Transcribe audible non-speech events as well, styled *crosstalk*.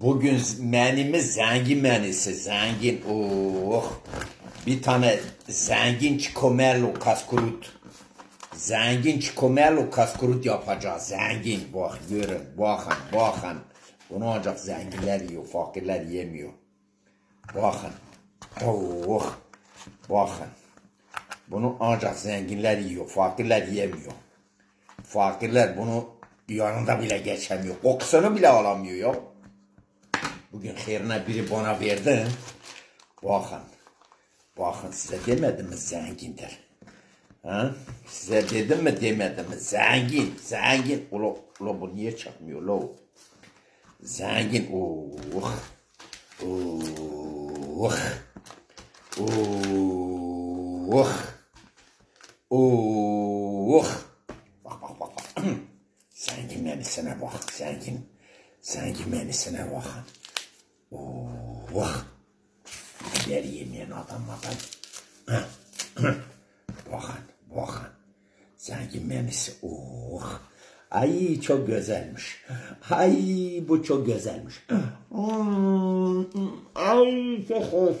Bugün menimiz zengin menüsü. Zengin. Oh. Bir tane zengin çikomerlo kaskurut. Zengin çikomerlo kaskurut yapacağız. Zengin. Bak görün. Bakın. Bakın. Bunu ancak zenginler yiyor. Fakirler yemiyor. Bakın. Oh. Bakın. Bunu ancak zenginler yiyor. Fakirler yemiyor. Fakirler bunu yanında bile geçemiyor. Kokusunu bile alamıyor ya. Bugün hayrına biri bana verdi. Bakın. Bakın size demedim mi zengindir. Ha? Size dedim mi demedim mi? Zengin, zengin. Ula, ula bu niye çakmıyor la o? Zengin. Oh. Oh. Oh. Oh. Bak bak bak bak. *clears throat* Zengin menisine bak. Zengin. Zengin menisine bakın. Oh. Biber yemeyen adam adam. bakın bakın. Zengin menisi. Oh. Ay çok güzelmiş. Ay bu çok güzelmiş. Ay çok hoş.